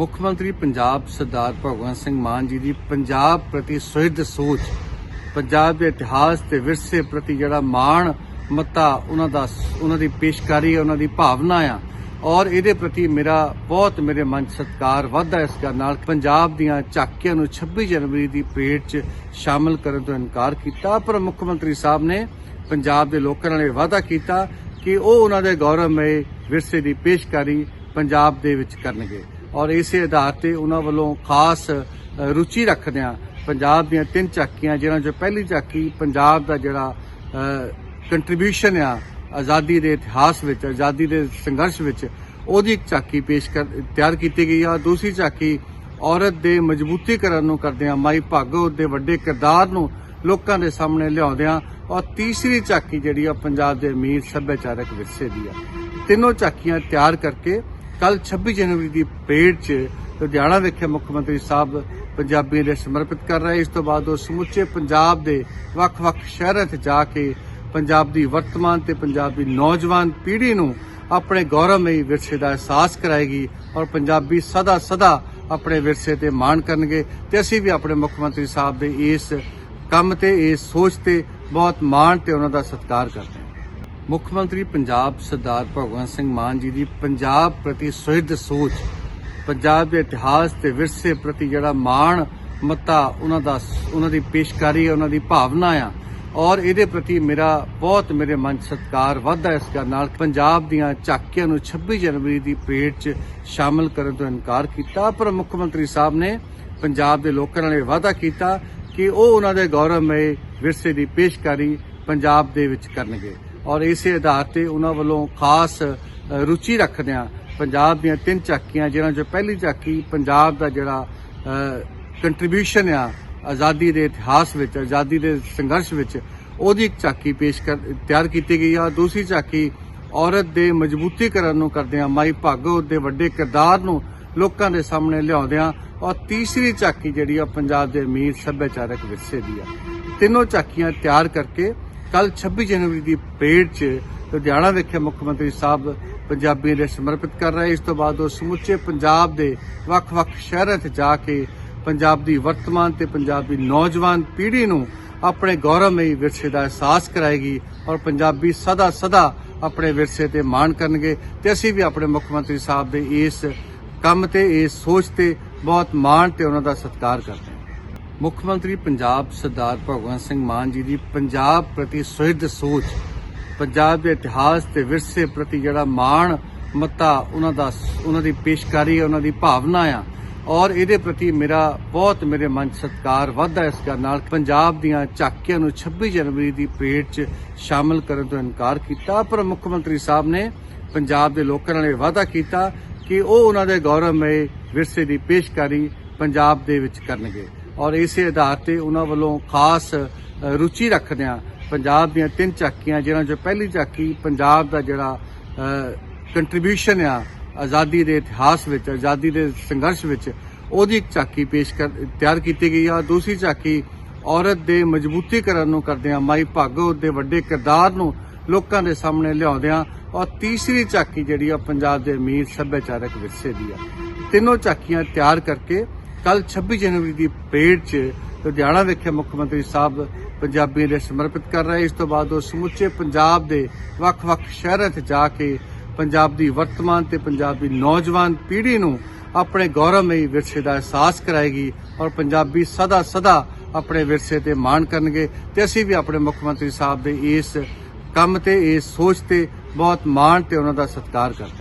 ਮੁੱਖ ਮੰਤਰੀ ਪੰਜਾਬ ਸਰਦਾਰ ਭਗਵੰਤ ਸਿੰਘ ਮਾਨ ਜੀ ਦੀ ਪੰਜਾਬ ਪ੍ਰਤੀ ਸੁਹਿਰਦ ਸੋਚ, ਪੰਜਾਬ ਦੇ ਇਤਿਹਾਸ ਤੇ ਵਿਰਸੇ ਪ੍ਰਤੀ ਜਿਹੜਾ ਮਾਣ, ਮਤਾ, ਉਹਨਾਂ ਦਾ ਉਹਨਾਂ ਦੀ ਪੇਸ਼ਕਾਰੀ ਹੈ ਉਹਨਾਂ ਦੀ ਭਾਵਨਾ ਆ। ਔਰ ਇਹਦੇ ਪ੍ਰਤੀ ਮੇਰਾ ਬਹੁਤ ਮੇਰੇ ਮਨ 'ਚ ਸਤਿਕਾਰ ਵੱਧਦਾ ਇਸ ਗੱਲ ਨਾਲ। ਪੰਜਾਬ ਦੀਆਂ ਝਾਕੀਆਂ ਨੂੰ 26 ਜਨਵਰੀ ਦੀ ਪਰੇਡ 'ਚ ਸ਼ਾਮਲ ਕਰਨ ਤੋਂ ਇਨਕਾਰ ਕੀਤਾ। ਪਰ ਮੁੱਖ ਮੰਤਰੀ ਸਾਹਿਬ ਨੇ ਪੰਜਾਬ ਦੇ ਲੋਕਾਂ ਨਾਲ ਇਹ ਵਾਅਦਾ ਕੀਤਾ ਕਿ ਉਹ ਉਹਨਾਂ ਦੇ ਗੌਰਵਮਈ ਵਿਰਸੇ ਦੀ ਪੇਸ਼ਕਾਰੀ ਪੰਜਾਬ ਦੇ ਵਿੱਚ ਕਰਨਗੇ। ਔਰ ਇਸੇ ਆਧਾਰ ਤੇ ਉਹਨਾਂ ਵੱਲੋਂ ਖਾਸ ਅ, ਰੁਚੀ ਰੱਖਦਿਆਂ ਪੰਜਾਬ ਦੀਆਂ ਤਿੰਨ ਝਾਕੀਆਂ ਜਿਨ੍ਹਾਂ ਚੋਂ ਪਹਿਲੀ ਝਾਕੀ ਪੰਜਾਬ ਦਾ ਜਿਹੜਾ ਕੰਟਰੀਬਿਊਸ਼ਨ ਆ ਆਜ਼ਾਦੀ ਦੇ ਇਤਿਹਾਸ ਵਿੱਚ ਆਜ਼ਾਦੀ ਦੇ ਸੰਘਰਸ਼ ਵਿੱਚ ਉਹਦੀ ਇੱਕ ਝਾਕੀ ਪੇਸ਼ ਕਰ ਤਿਆਰ ਕੀਤੀ ਗਈ ਆ। ਦੂਸਰੀ ਝਾਕੀ ਔਰਤ ਦੇ ਮਜ਼ਬੂਤੀਕਰਨ ਨੂੰ ਕਰਦਿਆਂ ਮਾਈ ਭਾਗੋ ਦੇ ਵੱਡੇ ਕਿਰਦਾਰ ਨੂੰ ਲੋਕਾਂ ਦੇ ਸਾਹਮਣੇ ਲਿਆਉਂਦਿਆਂ ਔਰ ਤੀਸਰੀ ਝਾਕੀ ਜਿਹੜੀ ਆ ਪੰਜਾਬ ਦੇ ਅਮੀਰ ਸੱਭਿਆਚਾਰਕ ਵਿਰਸੇ ਦੀ ਆ। ਤਿੰਨੋਂ ਝਾਕੀਆਂ ਤਿਆਰ ਕਰਕੇ ਕੱਲ 26 ਜਨਵਰੀ ਦੀ ਪਰੇਡ 'ਚ ਲੁਧਿਆਣਾ ਵਿਖੇ ਮੁੱਖ ਮੰਤਰੀ ਸਾਹਿਬ ਪੰਜਾਬੀਆਂ ਲਈ ਸਮਰਪਿਤ ਕਰ ਰਹੇ। ਇਸ ਤੋਂ ਬਾਅਦ ਉਹ ਸਮੁੱਚੇ ਪੰਜਾਬ ਦੇ ਵੱਖ-ਵੱਖ ਸ਼ਹਿਰਾਂ 'ਚ ਜਾ ਕੇ ਪੰਜਾਬ ਦੀ ਵਰਤਮਾਨ ਤੇ ਪੰਜਾਬ ਦੀ ਨੌਜਵਾਨ ਪੀੜ੍ਹੀ ਨੂੰ ਆਪਣੇ ਗੌਰਵਮਈ ਵਿਰਸੇ ਦਾ ਅਹਿਸਾਸ ਕਰਾਏਗੀ ਔਰ ਪੰਜਾਬੀ ਸਦਾ ਸਦਾ ਆਪਣੇ ਵਿਰਸੇ ਤੇ ਮਾਣ ਕਰਨਗੇ। ਤੇ ਅਸੀਂ ਵੀ ਆਪਣੇ ਮੁੱਖ ਮੰਤਰੀ ਸਾਹਿਬ ਦੇ ਇਸ ਕੰਮ ਤੇ, ਇਸ ਸੋਚ ਤੇ ਬਹੁਤ ਮਾਣ ਤੇ ਉਹਨਾਂ ਦਾ ਸਤਿਕਾਰ ਕਰਦੇ ਹਾਂ। ਮੁੱਖ ਮੰਤਰੀ ਪੰਜਾਬ ਸਰਦਾਰ ਭਗਵੰਤ ਸਿੰਘ ਮਾਨ ਜੀ ਦੀ ਪੰਜਾਬ ਪ੍ਰਤੀ ਸੁਹਿਰਦ ਸੋਚ, ਪੰਜਾਬ ਦੇ ਇਤਿਹਾਸ ਤੇ ਵਿਰਸੇ ਪ੍ਰਤੀ ਜਿਹੜਾ ਮਾਣ, ਮਤਾ ਉਹਨਾਂ ਦਾ ਉਹਨਾਂ ਦੀ ਪੇਸ਼ਕਾਰੀ ਹੈ ਉਹਨਾਂ ਦੀ ਭਾਵਨਾ ਆ। ਔਰ ਇਹਦੇ ਪ੍ਰਤੀ ਮੇਰਾ ਬਹੁਤ ਮੇਰੇ ਮਨ 'ਚ ਸਤਿਕਾਰ ਵੱਧਦਾ ਇਸ ਗੱਲ ਨਾਲ। ਪੰਜਾਬ ਦੀਆਂ ਝਾਕੀਆਂ ਨੂੰ 26 ਜਨਵਰੀ ਦੀ ਪਰੇਡ 'ਚ ਸ਼ਾਮਲ ਕਰਨ ਤੋਂ ਇਨਕਾਰ ਕੀਤਾ। ਪਰ ਮੁੱਖ ਮੰਤਰੀ ਸਾਹਿਬ ਨੇ ਪੰਜਾਬ ਦੇ ਲੋਕਾਂ ਨਾਲ ਇਹ ਵਾਅਦਾ ਕੀਤਾ ਕਿ ਉਹ ਉਹਨਾਂ ਦੇ ਗੌਰਵਮਈ ਵਿਰਸੇ ਦੀ ਪੇਸ਼ਕਾਰੀ ਪੰਜਾਬ ਦੇ ਵਿੱਚ ਕਰਨਗੇ। ਔਰ ਇਸੇ ਆਧਾਰ ਤੇ ਉਹਨਾਂ ਵੱਲੋਂ ਖਾਸ ਅ, ਰੁਚੀ ਰੱਖਦਿਆਂ ਪੰਜਾਬ ਦੀਆਂ ਤਿੰਨ ਝਾਕੀਆਂ ਜਿਨ੍ਹਾਂ ਚੋਂ ਪਹਿਲੀ ਝਾਕੀ ਪੰਜਾਬ ਦਾ ਜਿਹੜਾ ਕੰਟਰੀਬਿਊਸ਼ਨ ਆ ਆਜ਼ਾਦੀ ਦੇ ਇਤਿਹਾਸ ਵਿੱਚ ਆਜ਼ਾਦੀ ਦੇ ਸੰਘਰਸ਼ ਵਿੱਚ ਉਹਦੀ ਇੱਕ ਝਾਕੀ ਪੇਸ਼ ਕਰ ਤਿਆਰ ਕੀਤੀ ਗਈ ਆ। ਦੂਸਰੀ ਝਾਕੀ ਔਰਤ ਦੇ ਮਜ਼ਬੂਤੀਕਰਨ ਨੂੰ ਕਰਦਿਆਂ ਮਾਈ ਭਾਗੋ ਦੇ ਵੱਡੇ ਕਿਰਦਾਰ ਨੂੰ ਲੋਕਾਂ ਦੇ ਸਾਹਮਣੇ ਲਿਆਉਂਦਿਆਂ ਔਰ ਤੀਸਰੀ ਝਾਕੀ ਜਿਹੜੀ ਆ ਪੰਜਾਬ ਦੇ ਅਮੀਰ ਸੱਭਿਆਚਾਰਕ ਵਿਰਸੇ ਦੀ ਆ। ਤਿੰਨੋਂ ਝਾਕੀਆਂ ਤਿਆਰ ਕਰਕੇ ਕੱਲ 26 ਜਨਵਰੀ ਦੀ ਪਰੇਡ 'ਚ ਲੁਧਿਆਣਾ ਵਿਖੇ ਮੁੱਖ ਮੰਤਰੀ ਸਾਹਿਬ ਪੰਜਾਬੀਆਂ ਦੇ ਸਮਰਪਿਤ ਕਰ ਰਹੇ। ਇਸ ਤੋਂ ਬਾਅਦ ਉਹ ਸਮੁੱਚੇ ਪੰਜਾਬ ਦੇ ਵੱਖ-ਵੱਖ ਸ਼ਹਿਰਾਂ 'ਚ ਜਾ ਕੇ ਪੰਜਾਬ ਦੀ ਵਰਤਮਾਨ ਤੇ ਪੰਜਾਬ ਦੀ ਨੌਜਵਾਨ ਪੀੜ੍ਹੀ ਨੂੰ ਆਪਣੇ ਗੌਰਵਮਈ ਵਿਰਸੇ ਦਾ ਅਹਿਸਾਸ ਕਰਾਏਗੀ ਔਰ ਪੰਜਾਬੀ ਸਦਾ ਸਦਾ ਆਪਣੇ ਵਿਰਸੇ ਤੇ ਮਾਣ ਕਰਨਗੇ। ਤੇ ਅਸੀਂ ਵੀ ਆਪਣੇ ਮੁੱਖ ਮੰਤਰੀ ਸਾਹਿਬ ਦੇ ਇਸ ਕੰਮ ਤੇ, ਇਸ ਸੋਚ ਤੇ ਬਹੁਤ ਮਾਣ ਤੇ ਉਹਨਾਂ ਦਾ ਸਤਿਕਾਰ ਕਰਦੇ ਮੁੱਖ ਮੰਤਰੀ ਪੰਜਾਬ ਸਰਦਾਰ ਭਗਵੰਤ ਸਿੰਘ ਮਾਨ ਜੀ ਦੀ ਪੰਜਾਬ ਪ੍ਰਤੀ ਸੁਹਿਰਦ ਸੋਚ, ਪੰਜਾਬ ਦੇ ਇਤਿਹਾਸ ਤੇ ਵਿਰਸੇ ਪ੍ਰਤੀ ਜਿਹੜਾ ਮਾਣ, ਮਤਾ ਉਹਨਾਂ ਦਾ ਉਹਨਾਂ ਦੀ ਪੇਸ਼ਕਾਰੀ ਹੈ, ਉਹਨਾਂ ਦੀ ਭਾਵਨਾ ਆ। ਔਰ ਇਹਦੇ ਪ੍ਰਤੀ ਮੇਰਾ ਬਹੁਤ ਮੇਰੇ ਮਨ 'ਚ ਸਤਿਕਾਰ ਵੱਧਦਾ ਇਸ ਗੱਲ ਨਾਲ। ਪੰਜਾਬ ਦੀਆਂ ਝਾਕੀਆਂ ਨੂੰ 26 ਜਨਵਰੀ ਦੀ ਪਰੇਡ 'ਚ ਸ਼ਾਮਲ ਕਰਨ ਤੋਂ ਇਨਕਾਰ ਕੀਤਾ। ਪਰ ਮੁੱਖ ਮੰਤਰੀ ਸਾਹਿਬ ਨੇ ਪੰਜਾਬ ਦੇ ਲੋਕਾਂ ਨਾਲ ਇਹ ਵਾਅਦਾ ਕੀਤਾ ਕਿ ਉਹ ਉਹਨਾਂ ਦੇ ਗੌਰਵਮਈ ਵਿਰਸੇ ਦੀ ਪੇਸ਼ਕਾਰੀ ਪੰਜਾਬ ਦੇ ਵਿੱਚ ਕਰਨਗੇ। ਔਰ ਇਸੇ ਆਧਾਰ ਤੇ ਉਹਨਾਂ ਵੱਲੋਂ ਖਾਸ ਅ, ਰੁਚੀ ਰੱਖਦਿਆਂ ਪੰਜਾਬ ਦੀਆਂ ਤਿੰਨ ਝਾਕੀਆਂ ਜਿਨ੍ਹਾਂ ਚੋਂ ਪਹਿਲੀ ਝਾਕੀ ਪੰਜਾਬ ਦਾ ਜਿਹੜਾ ਕੰਟਰੀਬਿਊਸ਼ਨ ਆ ਆਜ਼ਾਦੀ ਦੇ ਇਤਿਹਾਸ ਵਿੱਚ ਆਜ਼ਾਦੀ ਦੇ ਸੰਘਰਸ਼ ਵਿੱਚ ਉਹਦੀ ਇੱਕ ਝਾਕੀ ਪੇਸ਼ ਕਰ ਤਿਆਰ ਕੀਤੀ ਗਈ ਆ। ਦੂਸਰੀ ਝਾਕੀ ਔਰਤ ਦੇ ਮਜ਼ਬੂਤੀਕਰਨ ਨੂੰ ਕਰਦਿਆਂ ਮਾਈ ਭਾਗੋ ਦੇ ਵੱਡੇ ਕਿਰਦਾਰ ਨੂੰ ਲੋਕਾਂ ਦੇ ਸਾਹਮਣੇ ਲਿਆਉਂਦਿਆਂ ਔਰ ਤੀਸਰੀ ਝਾਕੀ ਜਿਹੜੀ ਆ ਪੰਜਾਬ ਦੇ ਅਮੀਰ ਸੱਭਿਆਚਾਰਕ ਵਿਰਸੇ ਦੀ ਆ। ਤਿੰਨੋਂ ਝਾਕੀਆਂ ਤਿਆਰ ਕਰਕੇ ਕੱਲ 26 ਜਨਵਰੀ ਦੀ ਪਰੇਡ 'ਚ ਲੁਧਿਆਣਾ ਵਿਖੇ ਮੁੱਖ ਮੰਤਰੀ ਸਾਹਿਬ ਪੰਜਾਬੀਆਂ ਦੇ ਸਮਰਪਿਤ ਕਰ ਰਹੇ। ਇਸ ਤੋਂ ਬਾਅਦ ਉਹ ਸਮੁੱਚੇ ਪੰਜਾਬ ਦੇ ਵੱਖ-ਵੱਖ ਸ਼ਹਿਰਾਂ 'ਚ ਜਾ ਕੇ ਪੰਜਾਬ ਦੀ ਵਰਤਮਾਨ ਤੇ ਪੰਜਾਬ ਦੀ ਨੌਜਵਾਨ ਪੀੜ੍ਹੀ ਨੂੰ ਆਪਣੇ ਗੌਰਵਮਈ ਵਿਰਸੇ ਦਾ ਅਹਿਸਾਸ ਕਰਾਏਗੀ ਔਰ ਪੰਜਾਬੀ ਸਦਾ ਸਦਾ ਆਪਣੇ ਵਿਰਸੇ ਤੇ ਮਾਣ ਕਰਨਗੇ। ਤੇ ਅਸੀਂ ਵੀ ਆਪਣੇ ਮੁੱਖ ਮੰਤਰੀ ਸਾਹਿਬ ਦੇ ਇਸ ਕੰਮ ਤੇ, ਇਸ ਸੋਚ ਤੇ ਬਹੁਤ ਮਾਣ ਤੇ ਉਹਨਾਂ ਦਾ ਸਤਿਕਾਰ ਕਰਦੇ